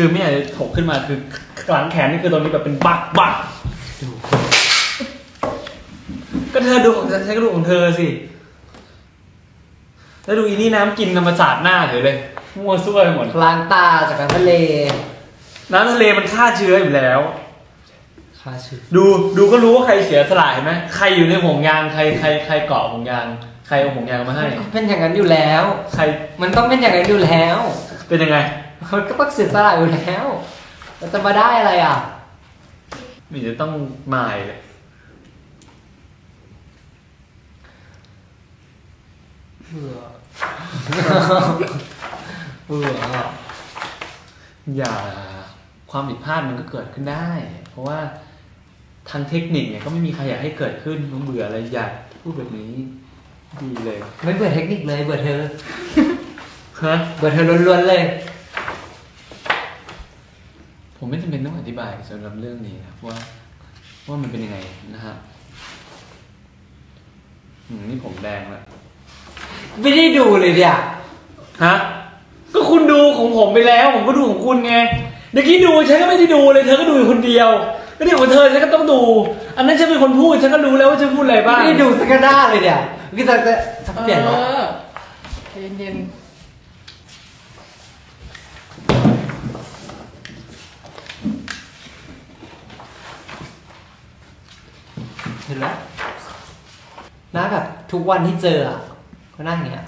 คือไม่อยากจะถกขึ้นมาคือหลังแขนนี่คือตรงนี้แบบเป็นบักบักดูก็เธอดูของเธอใช้กระดูกของเธอสิ แล้วดูอีนี่น้ำกินธรรมศาสตร์หน้าเฉยเลย มั่วซั่วไปหมด ล้างตาจากการทะเล น้ำทะเลมันฆ่าเชื้ออยู่แล้ว ค่าชื่อดูดูก็รู้ว่าใครเสียสละเห็นไหมใครอยู่ในห่วงยางใครใครใครเกาะห่วงยาง ใครเอาห่วงยางมาให้มันเป็นอย่างนั้นอยู่แล้ว ใครมันต้องเป็นอย่างนั้นอยู่แล้ว เป็นยังไง มันก็ต้องเสียสละอยู่แล้วมันจะมาได้อะไรอะไมีจะต้องมายเลยเบื่อเบื่ออะอย่าความผิดพลาดมันก็เกิดขึ้นได้ เพราะว่าทางเทคนิคเนี่ยก็ไม่มีใครอยากให้เกิดขึ้นมันเบื่ออะไรอยากพูดแบบนี้ ดีเลย ไม่เบื่อเทคนิคเลยเบื่อเธอฮะเบื่อเธอล้วนๆเลย ผมไม่จำเป็นต้องอธิบายสำหรับเรื่องนี้นะว่าว่ามันเป็นยังไงนะฮะอืมนี่ผมแดงแล้วไม่ได้ดูเลยเนี่ยฮะก็คุณดูของผมไปแล้ว ผมก็ดูของคุณไงเมื่อกี้ดูฉันก็ไม่ได้ดูเลยเธอก็ดูอยู่คนเดียวก็เนี่ยของเธอฉันก็ต้องดู อันนั้นฉันเป็นคนพูดฉันก็รู้แล้วว่าจะพูดอะไรบ้างไม่ได้ดูสักหน้าเลยเนี่ยพี่จะจะจะเปลี่ยนเหรอออใจเย็น เห็นไหมหน้าแบบทุกวันที่เจออะก็หน้าอย่างเงี้ย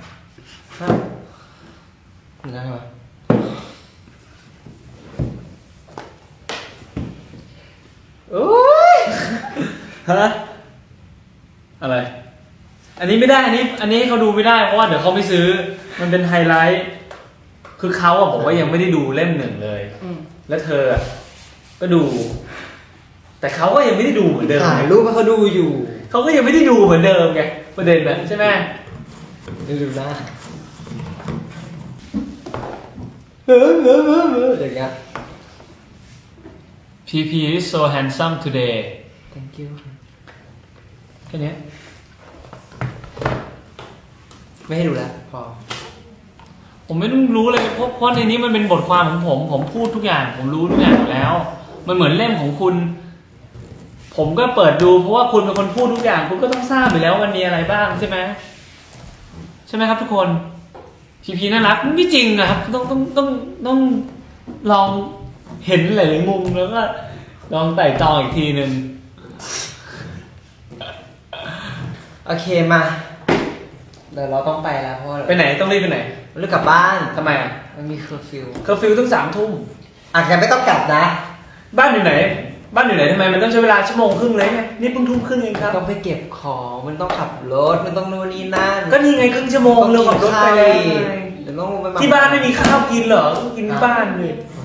หน้าเหมือนกันไหมโอ้ยฮะอะไร อันนี้ไม่ได้ อันนี้ อันนี้เขาดูไม่ได้ เพราะว่าเดี๋ยวเขาไม่ซื้อ มันเป็นไฮไลท์ คือเขาอะบอกว่ายังไม่ได้ดูเล่มหนึ่งเลยๆอืมแล้วเธออะก็ดู แต่เขาก็ยังไม่ได้ดูเหมือนเดิมถ่ายรูปให้เขาดูอยู่เขาก็ยังไม่ได้ดูเหมือนเดิมไงประเด็นนะใช่ไหมดูดูหน้าเฮ้ยเฮ้ยเฮ้ยเฮ้ยอย่างเงี้ย PP is so handsome today thank you แค่เนี้ยไม่ให้ดูแล้วพอ ผมไม่ต้องรู้เลยเพราะเพราะในนี้มันเป็นบทความของผม ผมพูดทุกอย่าง ผมรู้ทุกอย่างอยู่แล้ว มันเหมือนเล่มของคุณ ผมก็เปิดดูเพราะว่าคุณเป็นคนพูดทุกอย่าง คุณก็ต้องทราบอยู่แล้วว่ามันมีอะไรบ้างใช่ไหมใช่ไหมครับทุกคนพีพีน่ารักไม่จริงนะครับต้องต้องต้องต้องลองเห็นหลายๆมุมแล้วก็ลองไต่ตองอีกทีหนึ่งโอเคมาเดี๋ยวเราต้องไปแล้วเพราะว่าไปไหนต้องรีบไปไหนเรากลับบ้านทำไมอะมันมีเคอร์ฟิวเคอร์ฟิวต้องสามทุ่มอาจจะไม่ต้องกลับนะ บ้านอยู่ไหน บ้านอยู่ไหนทำไมมันต้องใช้เวลาชั่วโมงครึ่งเลยไงนี่เพิ่งทุ่มครึ่งเองครับ ต้องไปเก็บของมันต้องขับรถมันต้องนู่นนี่นั่นก็นี่ไงครึ่งชั่วโมงเร็วขับรถไปแล้วไงเดี๋ยวต้องไปที่บ้านไม่มีข้าวกินเหรอต้องกินที่บ้านเลยโอ